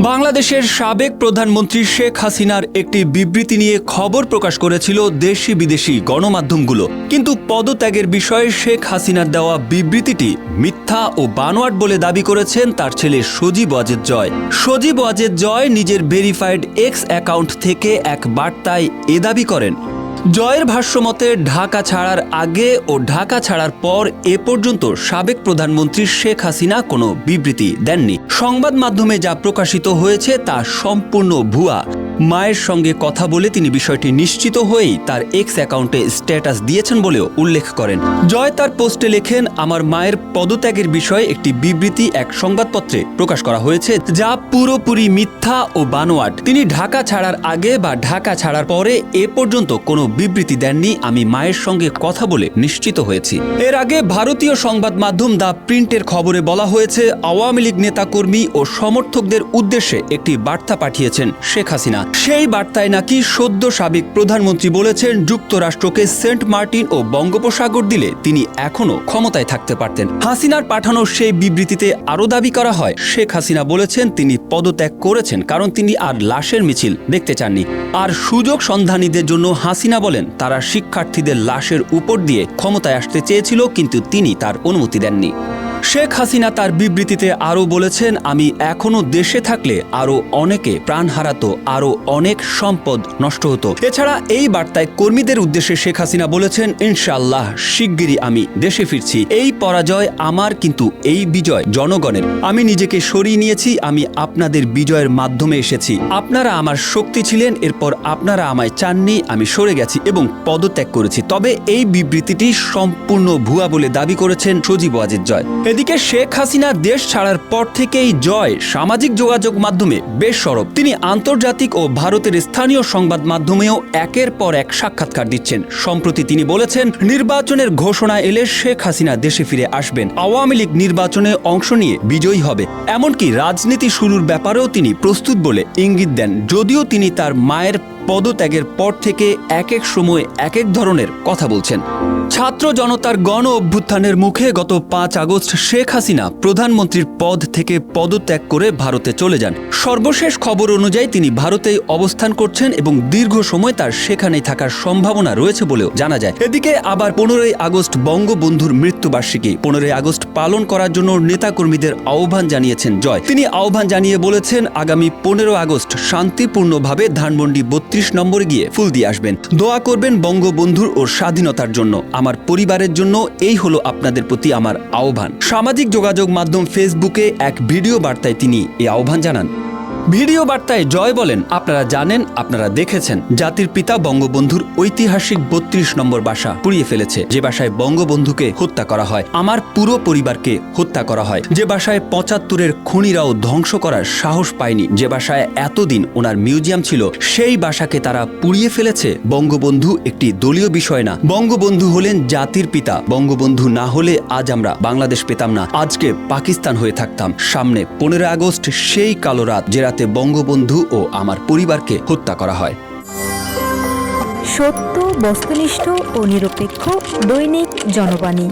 বাংলাদেশের সাবেক প্রধানমন্ত্রী শেখ হাসিনার একটি বিবৃতি নিয়ে খবর প্রকাশ করেছিল দেশি বিদেশি গণমাধ্যমগুলো। কিন্তু পদত্যাগের বিষয়ে শেখ হাসিনার দেওয়া বিবৃতিটি মিথ্যা ও বানোয়াট বলে দাবি করেছেন তার ছেলে সজীব ওয়াজেদ জয়। সজীব ওয়াজেদ জয় নিজের ভেরিফাইড এক্স অ্যাকাউন্ট থেকে এক বার্তায় এ দাবি করেন জয়ের ভাষ্যমতে ঢাকা ছাড়ার আগে ও ঢাকা ছাড়ার পর এ পর্যন্ত সাবেক প্রধানমন্ত্রী শেখ হাসিনা কোনো বিবৃতি দেননি। সংবাদ মাধ্যমে যা প্রকাশিত হয়েছে তা সম্পূর্ণ ভুয়া। মায়ের সঙ্গে কথা বলে তিনি বিষয়টি নিশ্চিত হয়েই তার এক্স অ্যাকাউন্টে স্ট্যাটাস দিয়েছেন বলেও উল্লেখ করেন। জয় তার পোস্টে লেখেন, আমার মায়ের পদত্যাগের বিষয়ে একটি বিবৃতি এক সংবাদপত্রে প্রকাশ করা হয়েছে, যা পুরোপুরি মিথ্যা ও বানোয়াট। তিনি ঢাকা ছাড়ার আগে বা ঢাকা ছাড়ার পরে এ পর্যন্ত কোনো বিবৃতি দেননি। আমি মায়ের সঙ্গে কথা বলে নিশ্চিত হয়েছি। এর আগে ভারতীয় সংবাদ মাধ্যম দ্য প্রিন্টের খবরে বলা হয়েছে, আওয়ামী লীগ নেতাকর্মী ও সমর্থকদের উদ্দেশ্যে একটি বার্তা পাঠিয়েছেন শেখ হাসিনা। সেই বার্তায় নাকি সদ্য সাবেক প্রধানমন্ত্রী বলেছেন, যুক্তরাষ্ট্রকে সেন্ট মার্টিন ও বঙ্গোপসাগর দিলে তিনি এখনও ক্ষমতায় থাকতে পারতেন। হাসিনার পাঠানো সেই বিবৃতিতে আরও দাবি করা হয়, শেখ হাসিনা বলেছেন তিনি পদত্যাগ করেছেন কারণ তিনি আর লাশের মিছিল দেখতে চাননি। আর সুযোগ সন্ধানীদের জন্য হাসিনা বলেন, তারা শিক্ষার্থীদের লাশের উপর দিয়ে ক্ষমতায় আসতে চেয়েছিল, কিন্তু তিনি তার অনুমতি দেননি। শেখ হাসিনা তার বিবৃতিতে আরও বলেছেন, আমি এখনও দেশে থাকলে আরও অনেকে প্রাণ হারাতো, আরও অনেক সম্পদ নষ্ট হতো। এছাড়া এই বার্তায় কর্মীদের উদ্দেশ্যে শেখ হাসিনা বলেছেন, ইনশাআল্লাহ শিগগিরই আমি দেশে ফিরছি। এই পরাজয় আমার কিন্তু এই বিজয় জনগণের। আমি নিজেকে সরিয়ে নিয়েছি, আমি আপনাদের বিজয়ের মাধ্যমে এসেছি। আপনারা আমার শক্তি ছিলেন, এরপর আপনারা আমায় চাননি, আমি সরে গেছি এবং পদত্যাগ করেছি। তবে এই বিবৃতিটি সম্পূর্ণ ভুয়া বলে দাবি করেছেন সজীব ওয়াজিদ জয়। এদিকে শেখ হাসিনা দেশ ছাড়ার পর থেকেই জয় সামাজিক যোগাযোগ মাধ্যমে বেশ সরব। তিনি আন্তর্জাতিক ও ভারতের স্থানীয় সংবাদ মাধ্যমেও একের পর এক সাক্ষাৎকার দিচ্ছেন। সম্প্রতি তিনি বলেছেন, নির্বাচনের ঘোষণা এলে শেখ হাসিনা দেশে ফিরে আসবেন। আওয়ামী লীগ নির্বাচনে অংশ নিয়ে বিজয়ী হবে। এমনকি রাজনীতি শুরুর ব্যাপারেও তিনি প্রস্তুত বলে ইঙ্গিত দেন। যদিও তিনি তার মায়ের পদত্যাগের পর থেকে এক এক সময় এক এক ধরনের কথা বলছেন। ছাত্র জনতার গণ অভ্যুত্থানের মুখে গত পাঁচ আগস্ট শেখ হাসিনা প্রধানমন্ত্রীর পদ থেকে পদত্যাগ করে ভারতে চলে যান। সর্বশেষ খবর অনুযায়ী তিনি ভারতেই অবস্থান করছেন এবং দীর্ঘ সময় তার সেখানেই থাকার সম্ভাবনা রয়েছে বলেও জানা যায়। এদিকে আবার পনেরোই আগস্ট বঙ্গবন্ধুর মৃত্যুবার্ষিকী পনেরোই আগস্ট পালন করার জন্য নেতাকর্মীদের আহ্বান জানিয়েছেন জয়। তিনি আহ্বান জানিয়ে বলেছেন, আগামী পনেরো আগস্ট শান্তিপূর্ণভাবে ধানমন্ডি বত্রিশ নম্বরে গিয়ে ফুল দিয়ে আসবেন। দোয়া করবেন বঙ্গবন্ধুর ও স্বাধীনতার জন্য। আমার পরিবারের জন্য এই হলো আপনাদের প্রতি আমার আহ্বান। সামাজিক যোগাযোগ মাধ্যম ফেসবুকে এক ভিডিও বার্তায় তিনি এই আহ্বান জানান। ভিডিও বার্তায় জয় বলেন, আপনারা জানেন, আপনারা দেখেছেন। জাতির পিতা বঙ্গবন্ধুর ঐতিহাসিক বত্রিশ নম্বর বাসা পুড়িয়ে ফেলেছে। যে বাসায় বঙ্গবন্ধুকে হত্যা করা হয়, আমার পুরো পরিবারকে হত্যা করা হয়। যে বাসায় পঁচাত্তরের খুনিরাও ধ্বংস করার সাহস পায়নি। যে বাসায় এতদিন ওনার মিউজিয়াম ছিল, সেই বাসাকে তারা পুড়িয়ে ফেলেছে। বঙ্গবন্ধু একটি দলীয় বিষয় না। বঙ্গবন্ধু হলেন জাতির পিতা। বঙ্গবন্ধু না হলে আজ আমরা বাংলাদেশ পেতাম না। আজকে পাকিস্তান হয়ে থাকতাম। সামনে পনেরো আগস্ট, সেই কালো রাত যে রাতে বঙ্গবন্ধু ও আমার পরিবারকে হত্যা করা হয়। সত্য বস্তুনিষ্ঠ ও নিরপেক্ষ দৈনিক জনবাণী।